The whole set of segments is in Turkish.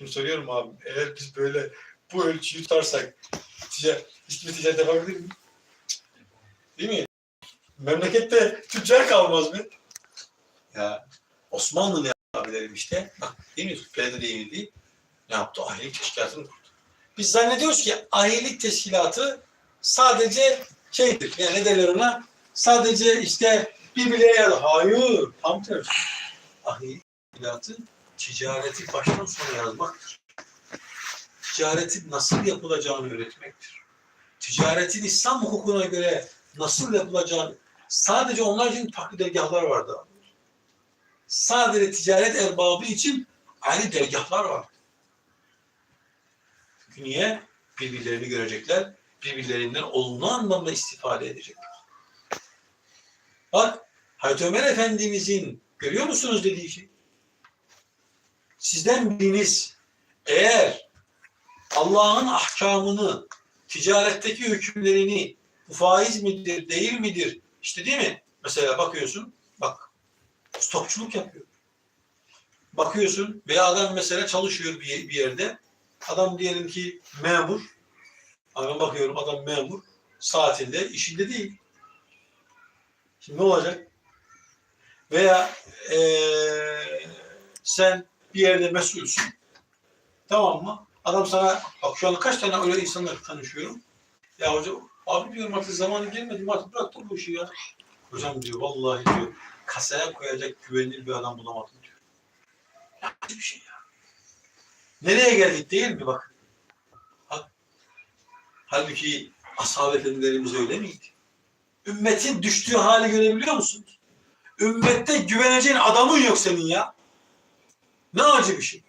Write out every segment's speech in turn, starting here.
Şimdi soruyorum abi eğer biz böyle bu ölçüyü tutarsak ticaret, hiçbir ticaret yapabilir mi? Değil mi? Memlekette tüccar kalmaz mı? Ya Osmanlı ne abilerim işte. Bak değil mi? Peyder değildi. Ne yaptı? Ahilik teşkilatını kurdu. Biz zannediyoruz ki ahilik teşkilatı sadece şeydir. Yani ne derler ona? Sadece işte birbirine yarar. Hayır. Tam tersi. Ahilik teşkilatı ticareti baştan sona yazmaktır. Ticaretin nasıl yapılacağını öğretmektir. Ticaretin İslam hukukuna göre nasıl yapılacağını sadece onlar için farklı dergahlar vardı. Sadece ticaret erbabı için ayrı dergahlar var. Çünkü niye? Birbirlerini görecekler, birbirlerinden olumlu anlamda istifade edecekler. Bak, Hazreti Ömer Efendimizin görüyor musunuz dediği şey? Sizden biriniz eğer Allah'ın ahkamını, ticaretteki hükümlerini, bu faiz midir, değil midir? İşte değil mi? Mesela bakıyorsun, bak stokçuluk yapıyor. Bakıyorsun veya adam mesela çalışıyor bir, bir yerde. Adam diyelim ki memur. Ama bakıyorum adam memur. Saatinde, işinde değil. Şimdi ne olacak? Veya eee, sen bir yerde mesulsün. Tamam mı? Adam sana, bak şu anda kaç tane öyle insanla tanışıyorum. Ya hocam, abi diyorum artık zamanı gelmedi, artık bıraktım bu işi ya. Hocam diyor, vallahi diyor, kasaya koyacak güvenilir bir adam bulamadım diyor. Ya bir şey ya. Nereye geldik değil mi bak? Bak. Halbuki ashab efendilerimiz öyle miydi? Ümmetin düştüğü hali görebiliyor musunuz? Ümmette güveneceğin adamın yok senin ya. Ne acı bir şey.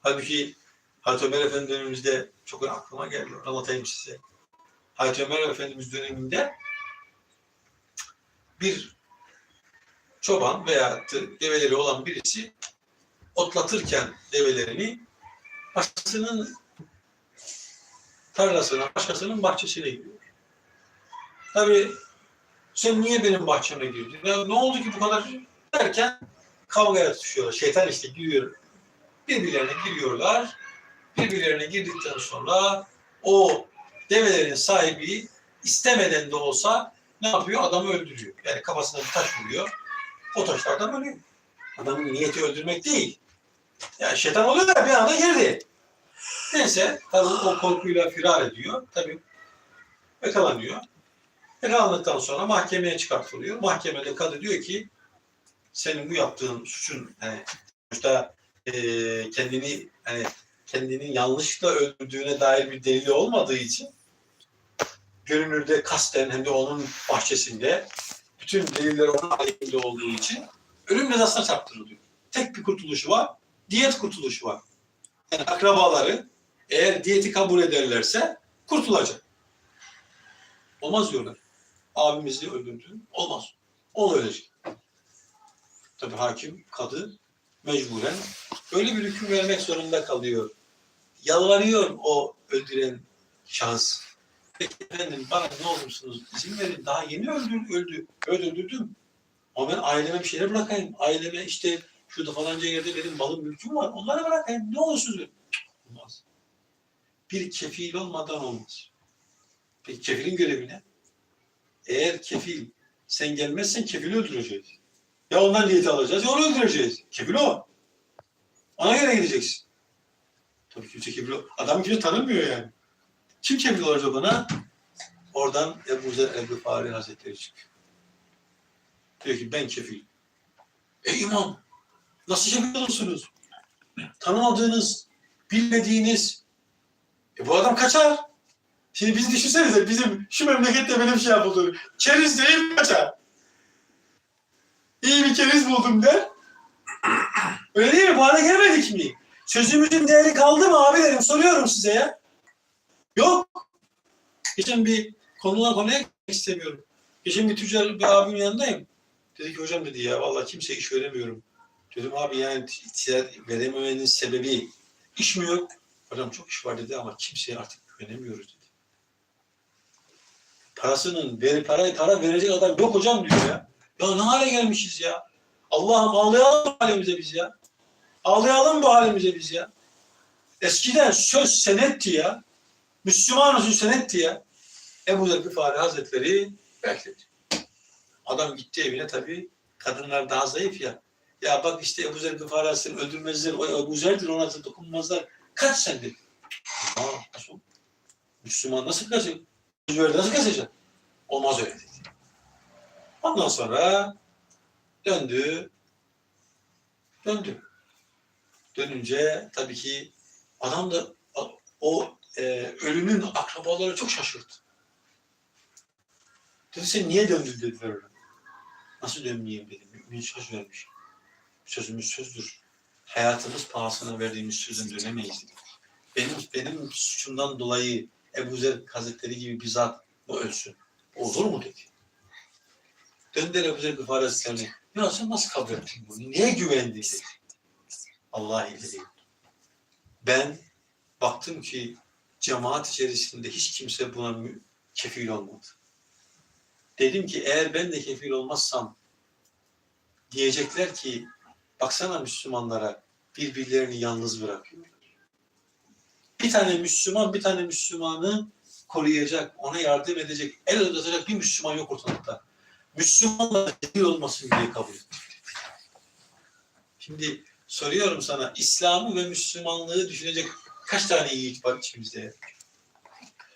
Halbuki Hazreti Ömer Efendi dönemimizde çok aklıma geldi. Anlatayım size. Hazreti Ömer Efendimiz döneminde bir çoban veya develeri olan birisi otlatırken develerini başkasının tarlasına, başkasının bahçesine giriyor. Tabii sen niye benim bahçeme girdin? Ya ne oldu ki bu kadar derken kavgaya tutuşuyorlar. Şeytan işte giriyor. Birbirlerine giriyorlar. Birbirlerine girdikten sonra o develerin sahibi istemeden de olsa ne yapıyor? Adamı öldürüyor. Yani kafasına bir taş vuruyor. O taşlardan ölüyor. Adamın niyeti öldürmek değil. Yani şeytan oluyor da bir anda girdi. Neyse tabii o korkuyla firar ediyor. Tabii yakalanıyor. Yakalandıktan sonra mahkemeye çıkartılıyor. Mahkemede kadı diyor ki senin bu yaptığın suçun yani sonuçta eee kendini hani kendini yanlışlıkla öldürdüğüne dair bir delili olmadığı için görünürde kasten hem de onun bahçesinde bütün deliller onun aleyhinde olduğu için ölüm cezasına çarptırılıyor. Tek bir kurtuluşu var. Diyet kurtuluşu var. Yani akrabaları eğer diyeti kabul ederlerse kurtulacak. Olmaz diyorlar. Abimizi öldürdün. Olmaz. O ölecek. Tabii hakim, kadı mecburen öyle bir hüküm vermek zorunda kalıyor. Yalvarıyor o öldüren şahıs. Peki efendim bana ne olursunuz izin verin daha yeni öldü, öldü. Öldürdüm. Ama ben aileme bir şeyler bırakayım. Aileme işte şurada falanca yerde benim malım mülküm var. Onlara bırakayım. Ne olursunuz? Olmaz. Bir kefil olmadan olmaz. Peki kefilin görevi ne? Eğer kefil sen gelmezsen kefili öldüreceğiz. Ya ondan niyeti alacağız ya onu öldüreceğiz. Kefil o. Ona göre gideceksin. Tabii kimse o. Adam kimse tanımıyor yani. Kim kefil olacak ona? Oradan Ebu Zer Ebu Fahri Hazretleri çıkıyor. Diyor ki ben kefil. Ey imam nasıl kefil olursunuz? Tanımadığınız, bilmediğiniz e bu adam kaçar. Şimdi biz düşünsenize bizim şu memlekette benim şey yapıldı. Keriz değil kaçar. İyi bir keriz buldum der. Öyle değil mi? Hale gelmedik mi? Sözümüzün değeri kaldı mı abilerim? Soruyorum size ya. Yok. Geçen bir konudan konuya istemiyorum. Geçen bir tüccar bir abimin yanındayım. Dedi ki hocam dedi ya vallahi kimseye iş veremiyorum. Dedim abi yani ticaret verememenin sebebi iş mi yok? Hocam çok iş var dedi ama kimseye artık güvenemiyoruz dedi. Parasının, veri, parayı para verecek adam yok hocam diyor ya. Ya ne hale gelmişiz ya? Allah'ım ağlayalım halimize biz ya. Ağlayalım bu halimize biz ya. Eskiden söz senetti ya. Müslüman olsun senetti ya. Ebu Zer Gıfari Hazretleri bekledi. Adam gitti evine tabii. Kadınlar daha zayıf ya. Ya bak işte Ebu Zer Gıfari Hazretleri öldürmezler. O Ebu Zer'dir ona da dokunmazlar. Kaç sen dedi. Müslüman nasıl kaçacak? Verdi nasıl kaçacak? Olmaz öyle dedi. Ondan sonra döndü. Döndü. Dönünce tabii ki adam da o e, ölünün akrabaları çok şaşırdı. Dedi sen niye döndün dediler. Nasıl dönmeyeyim dedim. Mümin söz vermiş. Sözümüz sözdür. Hayatımız pahasına verdiğimiz sözün dönemeyiz. Benim, benim suçumdan dolayı Ebu Zer Hazretleri gibi bir zat bu ölsün. Olur mu dedi. Döndüler Ebu Zer Gıfari Hazretlerine. Ya sen nasıl kabul ettin bunu? Niye güvendin. Allah dedi. Ben baktım ki cemaat içerisinde hiç kimse buna kefil olmadı. Dedim ki eğer ben de kefil olmazsam diyecekler ki baksana Müslümanlara birbirlerini yalnız bırakıyorlar. Bir tane Müslüman bir tane Müslümanı koruyacak, ona yardım edecek, el uzatacak bir Müslüman yok ortalıkta. Müslümanla kefil olmasın diye kabul ettim. Şimdi soruyorum sana İslam'ı ve Müslümanlığı düşünecek kaç tane yiğit var içimizde?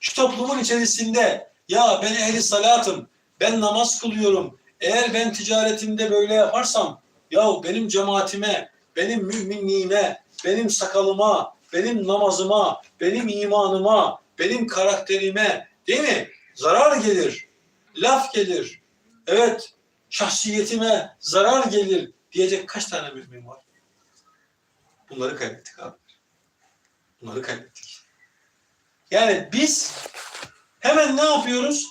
Şu toplumun içerisinde ya ben ehli salatım, ben namaz kılıyorum. Eğer ben ticaretimde böyle yaparsam ya benim cemaatime, benim müminliğime, benim sakalıma, benim namazıma, benim imanıma, benim karakterime değil mi? Zarar gelir, laf gelir. Evet, şahsiyetime zarar gelir diyecek kaç tane mümin var? Bunları kaybettik abi. Bunları kaybettik. Yani biz hemen ne yapıyoruz?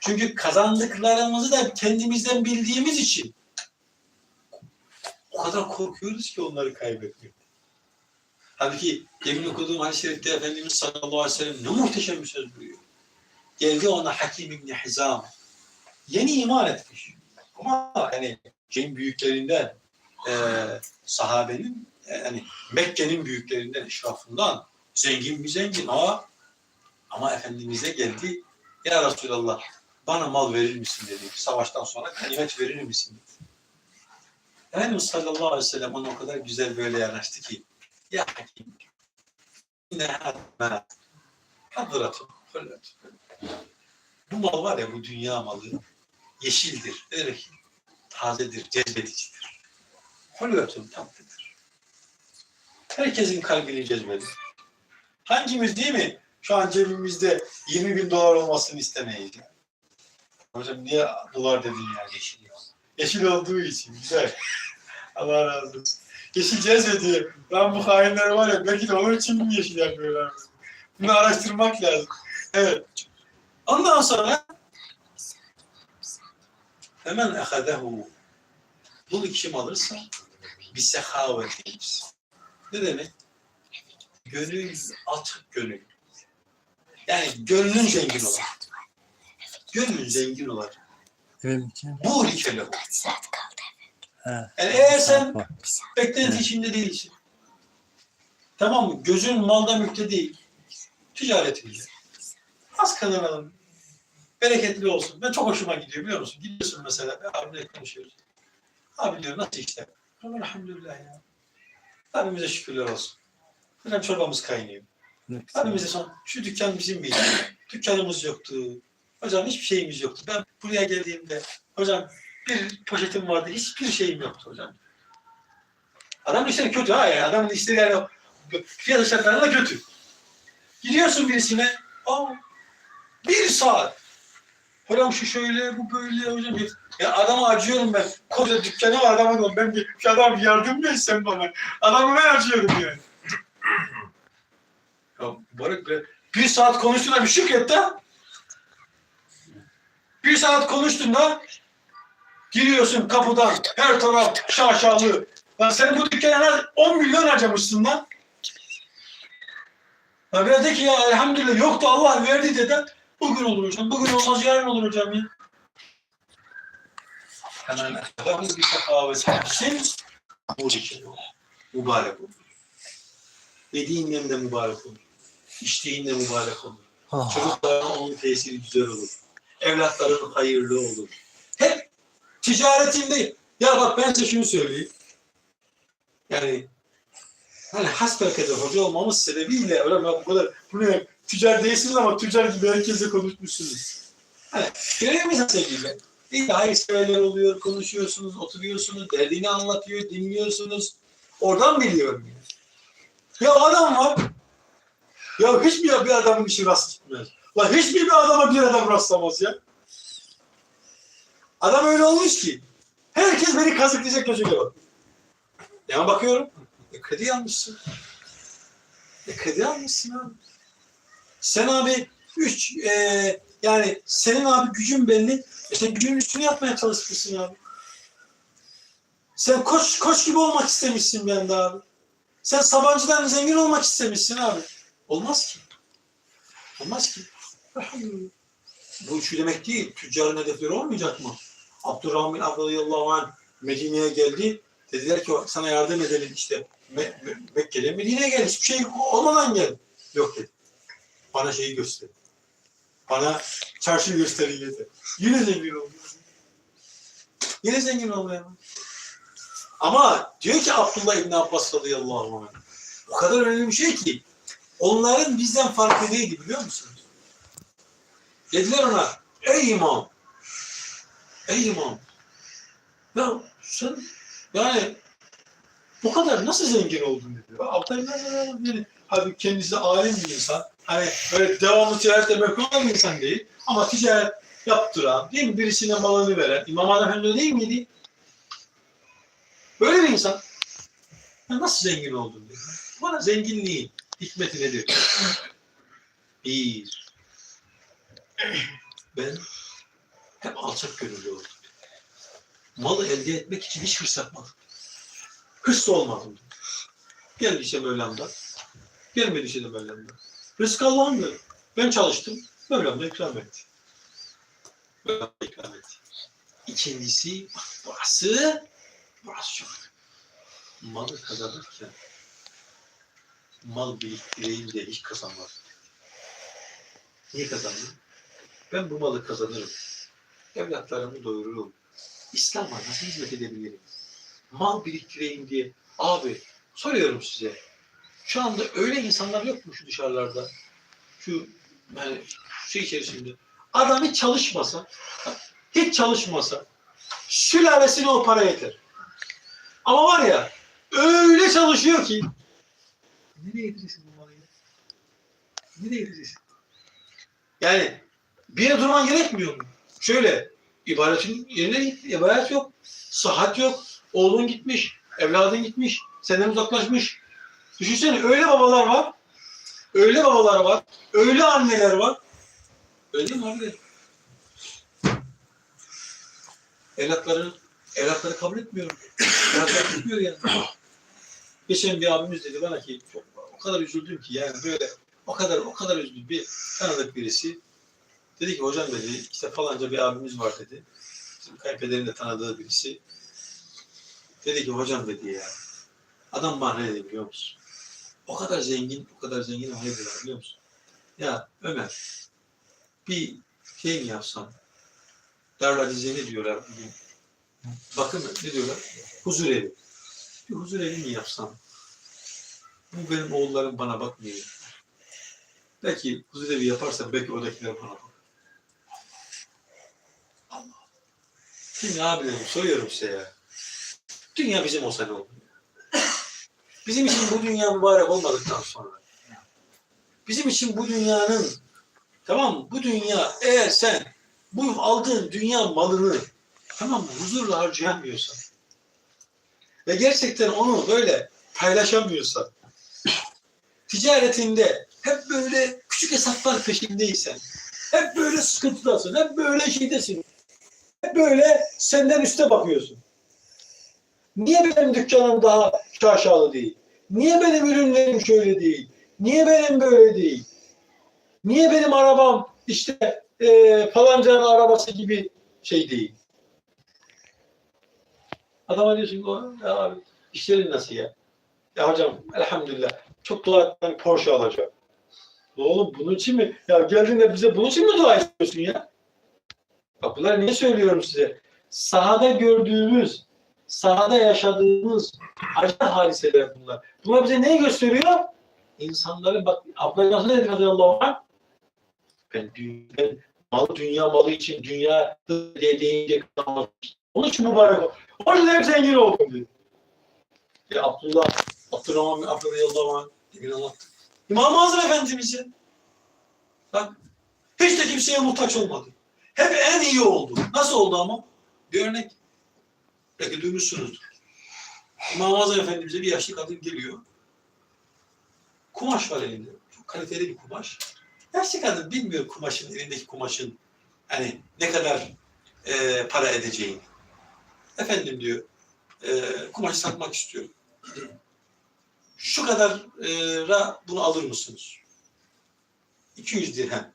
Çünkü kazandıklarımızı da kendimizden bildiğimiz için o kadar korkuyoruz ki onları kaybetmek. Halbuki demin okuduğum hadis-i şerifte Efendimiz sallallahu aleyhi ve sellem ne muhteşem bir söz buyuruyor. Geldi ona Hakim İbni Hizam. Yeni iman etmiş. Ama yani şeyin büyüklerinden e, sahabenin e, yani Mekke'nin büyüklerinden, eşrafından zengin bir zengin ama ama Efendimiz'e geldi. Ya Resulallah bana mal verir misin dedi. Savaştan sonra ganimet verir misin dedi. Efendimiz sallallahu aleyhi ve sellem ona o kadar güzel böyle yanaştı ki ya hakim ne hadma hadratun. Bu mal var ya bu dünya malı yeşildir. Ne demek? Tazedir, cezbedicidir. Hülvetun tatlıdır. Herkesin kalbini cezbeder. Hangimiz değil mi? Şu an cebimizde 20 bin dolar olmasını istemeyiz. Yani. Hocam niye dolar dedin ya yeşil? Yeşil olduğu için güzel. Allah razı olsun. Yeşil cezbediyor. Ben bu hainler var ya belki de onun için mi yeşil yapıyorlar? Bunu araştırmak lazım. Evet. Ondan sonra hemen ehadehu bunu kim alırsa bir sehaveti ne demek? Gönül açık gönül. Yani gönlün zengin olan. Gönlün zengin olan. Bu rikele. He. Yani eğer sen beklenti içinde değilsin. Tamam mı? Gözün malda mülkte değil. Ticaretimizde. Az kazanalım. Bereketli olsun. Ben çok hoşuma gidiyor biliyor musun? Gidiyorsun mesela. Bir abimle konuşuyoruz. Abi diyor nasıl işte? Elhamdülillah ya. Rabbimize şükürler olsun. Hocam çorbamız kaynıyor. Rabbimize son, şu dükkan bizim miydi? Dükkanımız yoktu. Hocam hiçbir şeyimiz yoktu. Ben buraya geldiğimde hocam bir poşetim vardı. Hiçbir şeyim yoktu hocam. Adamın işleri kötü ha yani. Adamın işleri yani fiyat şartlarında kötü. Gidiyorsun birisine aa, bir saat. Hocam şu şöyle, bu böyle hocam. Ya adama acıyorum ben. Koca dükkanı var adama diyorum. Ben bir, adam bir yardım et sen bana. Adamı ben acıyorum yani. Ya Barık be. Bir saat konuştun da bir şirkette. Bir saat konuştun da giriyorsun kapıdan her taraf şaşalı. Lan sen bu dükkana 10 milyon harcamışsın lan. Ya biraz de ki ya elhamdülillah yoktu Allah verdi dedi. Bugün olur hocam. Bugün olmaz yarın olur hocam ya. Hemen adamın bir sefavet etsin. Bu için. mübarek olur. Yediğin nemde mübarek olur. İçtiğin de mübarek olur. Ah, Çocuklarına onun tesiri güzel olur. Evlatların hayırlı olur. Hep ticaretinde ya bak ben size şunu söyleyeyim. Yani hani hasbelkader hoca olmamız sebebiyle öyle ben bu kadar bu ne tüccar değilsiniz ama tüccar gibi herkese konuşmuşsunuz. Hani musunuz sevgili? İyi hayırseverler oluyor, konuşuyorsunuz, oturuyorsunuz, derdini anlatıyor, dinliyorsunuz. Oradan biliyorum yani. Ya adam var, ya hiçbir bir adamın işi rast gitmez. Lan hiçbir bir adama bir adam rastlamaz ya. Adam öyle olmuş ki. Herkes beni kazıklayacak gözüyle bak. Ya bakıyorum. E kredi almışsın. E kredi almışsın abi. Sen abi üç e, yani senin abi gücün belli. E sen gücünün üstünü yapmaya çalışmışsın abi. Sen koç koç gibi olmak istemişsin bir anda abi. Sen Sabancı'dan zengin olmak istemişsin abi. Olmaz ki. Olmaz ki. Bu şu demek değil. Tüccarın hedefleri olmayacak mı? Abdurrahman bin radıyallahu anh Medine'ye geldi. Dediler ki sana yardım edelim işte. Me- Me- Mekke'de Medine'ye gel. Hiçbir şey olmadan gel. Yok dedi. Bana şeyi göster. Bana çarşı gösterin yeter. Yine zengin oldu. Yine zengin oldu. Ama diyor ki Abdullah İbni Abbas radıyallahu anh. O kadar önemli bir şey ki onların bizden farkı neydi biliyor musunuz? Dediler ona, ey imam, ey imam, ya sen yani bu kadar nasıl zengin oldun dedi. İbni Abbas dedi. Abi kendisi alim bir insan. Hani böyle devamlı ticarette mekan olan bir insan değil. Ama ticaret yaptıran, değil mi? Birisine malını veren, İmam Adem Efendi değil miydi? Böyle bir insan. Ya nasıl zengin oldun dedi. Bana zenginliğin hikmeti nedir? Bir, ben hep alçak gönüllü oldum. Malı elde etmek için hiç hırs yapmadım. Hırslı olmadım. Geldiyse Mevlam'dan, gelmediyse de Mevlam'dan. Rızık Allah'ındı. Ben çalıştım, Mevlam da ikram etti. Mevlam da ikram etti. İkincisi, burası, burası çok malı kazanırken mal biriktireyim diye hiç kazanmadım. Niye kazandım? Ben bu malı kazanırım. Evlatlarımı doyururum. İslam'a nasıl hizmet edebilirim? Mal biriktireyim diye. Abi soruyorum size. Şu anda öyle insanlar yok mu şu dışarılarda? Şu yani şey içerisinde. Adam hiç çalışmasa, hiç çalışmasa sülalesine o para yeter. Ama var ya öyle çalışıyor ki nereye yedireceksin bu ya? Nereye yedireceksin? Yani bir yere durman gerekmiyor mu? Şöyle ibadetin yerine git, ibadet yok, sıhhat yok, oğlun gitmiş, evladın gitmiş, senden uzaklaşmış. Düşünsene öyle babalar var, öyle babalar var, öyle anneler var. Öyle mi abi? Evlatları, evlatları kabul etmiyorum. Evlatları gitmiyor yani. Geçen bir abimiz dedi bana ki çok, o kadar üzüldüm ki yani böyle o kadar o kadar üzüldüm bir tanıdık birisi. Dedi ki hocam dedi işte falanca bir abimiz var dedi. Bizim kayınpederin de tanıdığı birisi. Dedi ki hocam dedi ya adam bana ne dedi biliyor musun? O kadar zengin, o kadar zengin ne dediler biliyor musun? Ya Ömer bir şey mi yapsam? Darül Azize ne diyorlar? Bakın ne diyorlar? Huzur evi. Bir huzur evi mi yapsam? Bu benim oğullarım bana bakmıyor. Belki huzur evi yaparsam belki oradakiler bana bakar. Allah. Şimdi abilerim soruyorum size ya. Dünya bizim olsa ne olur? Bizim için bu dünya mübarek olmadıktan sonra bizim için bu dünyanın tamam mı? Bu dünya eğer sen bu aldığın dünya malını tamam mı? Huzurla harcayamıyorsan ve gerçekten onu böyle paylaşamıyorsan ticaretinde hep böyle küçük hesaplar peşindeysen hep böyle sıkıntıdasın, hep böyle şeydesin. Hep böyle senden üste bakıyorsun. Niye benim dükkanım daha şaşalı değil? Niye benim ürünlerim şöyle değil? Niye benim böyle değil? Niye benim arabam işte e, falancanın arabası gibi şey değil? Adama diyorsun ki "O, ya abi işlerin nasıl ya? Ya hocam elhamdülillah çok dua et ben Porsche alacağım. Oğlum bunun için mi? Ya geldiğinde bize bunun için mi dua ediyorsun ya? Bak bunları niye söylüyorum size? Sahada gördüğümüz, sahada yaşadığımız acı hadiseler bunlar. Bunlar bize neyi gösteriyor? İnsanların bak Abdullah nasıl dedi radıyallahu anh? Ben, ben malı dünya malı için dünya deyince onun için mübarek ol. O yüzden hep zengin oldum dedi. Ya Abdullah, Abdurrahman bin Abdullah radıyallahu anh demin anlattı. İmam-ı Azam Efendimiz'e bak hiç de kimseye muhtaç olmadı. Hep en iyi oldu. Nasıl oldu ama? Bir örnek. Belki duymuşsunuzdur. İmam-ı Azam Efendimiz'e bir yaşlı kadın geliyor. Kumaş var elinde. Çok kaliteli bir kumaş. Yaşlı kadın bilmiyor kumaşın, elindeki kumaşın hani ne kadar e, para edeceğini. Efendim diyor, e, kumaş satmak istiyorum. Şu kadar ra bunu alır mısınız? 200 dirhem.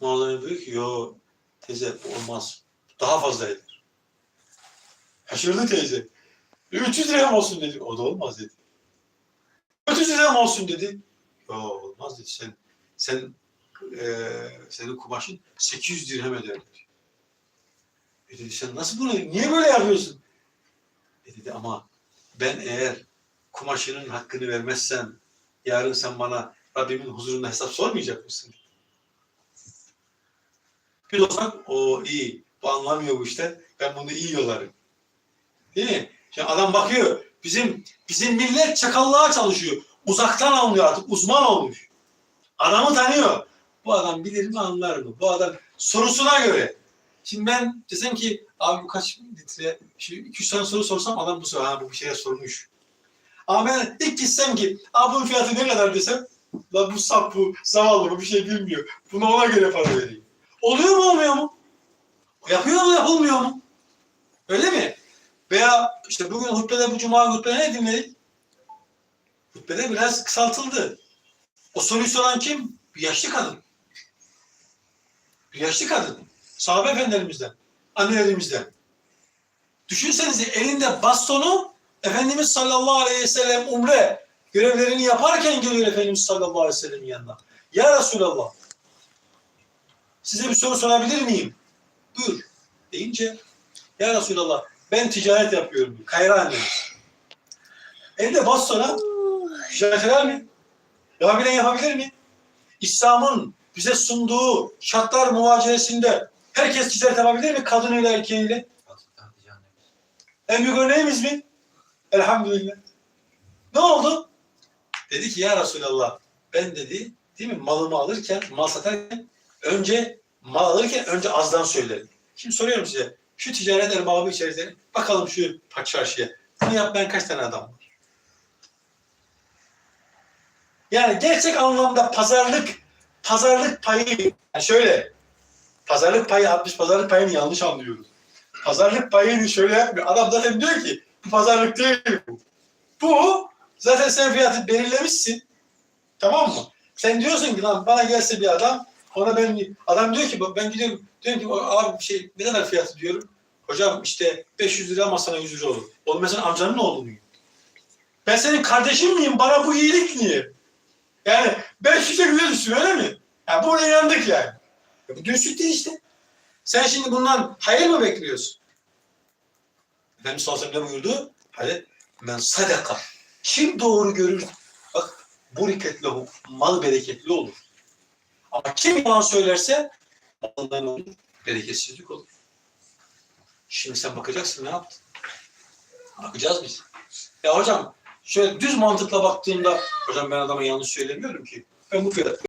Muazzam diyor ki, yo teyze bu olmaz. Daha fazla eder. Şaşırdı teyze. 300 dirhem olsun dedi. O da olmaz dedi. 300 dirhem olsun dedi. Yo olmaz dedi. Sen sen e, senin kumaşın 800 dirhem eder dedi. E dedi sen nasıl bunu niye böyle yapıyorsun? E dedi ama ben eğer kumaşının hakkını vermezsem yarın sen bana Rabbimin huzurunda hesap sormayacak mısın? Bir olsak o iyi. Bu anlamıyor bu işte. Ben bunu iyi yollarım. Değil mi? Şimdi adam bakıyor. Bizim bizim millet çakallığa çalışıyor. Uzaktan anlıyor artık. Uzman olmuş. Adamı tanıyor. Bu adam bilir mi anlar mı? Bu adam sorusuna göre. Şimdi ben desem ki abi bu kaç litre? Şimdi 200 tane soru sorsam adam bu soru. Ha bu bir şeye sormuş. Ama ben ilk gitsem ki abi bunun fiyatı ne kadar desem la bu sap bu zavallı bu bir şey bilmiyor. Buna ona göre para vereyim. Oluyor mu olmuyor mu? Yapıyor mu yapılmıyor mu? Öyle mi? Veya işte bugün hutbede bu cuma hutbede ne dinledik? Hutbede biraz kısaltıldı. O soruyu soran kim? Bir yaşlı kadın. Bir yaşlı kadın. Sahabe efendilerimizden, annelerimizden. Düşünsenize elinde bastonu Efendimiz sallallahu aleyhi ve sellem umre görevlerini yaparken geliyor Efendimiz sallallahu aleyhi ve sellem'in yanına. Ya Resulallah size bir soru sorabilir miyim? Buyur deyince Ya Resulallah ben ticaret yapıyorum. Kayra annemiz. Elde bastona ticaret eder mi? Yapabilen yapabilir mi? İslam'ın bize sunduğu şartlar muvaceresinde herkes ticaret yapabilir mi? Kadınıyla erkeğiyle. En büyük örneğimiz mi? Elhamdülillah. Ne oldu? Dedi ki ya Resulallah ben dedi değil mi malımı alırken mal satarken önce mal alırken önce azdan söylerim. Şimdi soruyorum size şu ticaret erbabı içerisinde bakalım şu çarşıya. Bunu yapmayan kaç tane adam var? Yani gerçek anlamda pazarlık pazarlık payı yani şöyle pazarlık payı 60 pazarlık payını yanlış anlıyoruz. Pazarlık payını şöyle yapmıyor. Adam zaten diyor ki bu pazarlık değil bu. Bu zaten sen fiyatı belirlemişsin. Tamam mı? Sen diyorsun ki lan bana gelse bir adam ona ben adam diyor ki ben gidiyorum diyorum ki abi bir şey ne kadar fiyatı diyorum. Hocam işte 500 lira ama sana 100 lira olur. Oğlum ben senin amcanın oğlu muyum? Ben senin kardeşin miyim? Bana bu iyilik niye? Yani 500'e güzel düşsün öyle mi? Yani buna inandık yani. Ya bu dürüstlük değil işte. Sen şimdi bundan hayır mı bekliyorsun? Efendimiz sallallahu aleyhi ne buyurdu? Hadi men sadaka. Kim doğru görür? Bak buriketli olur. Mal bereketli olur. Ama kim yalan söylerse malından olur. Bereketsizlik olur. Şimdi sen bakacaksın ne yaptın? Bakacağız biz. Ya hocam şöyle düz mantıkla baktığımda hocam ben adama yanlış söylemiyorum ki. Ben bu fiyat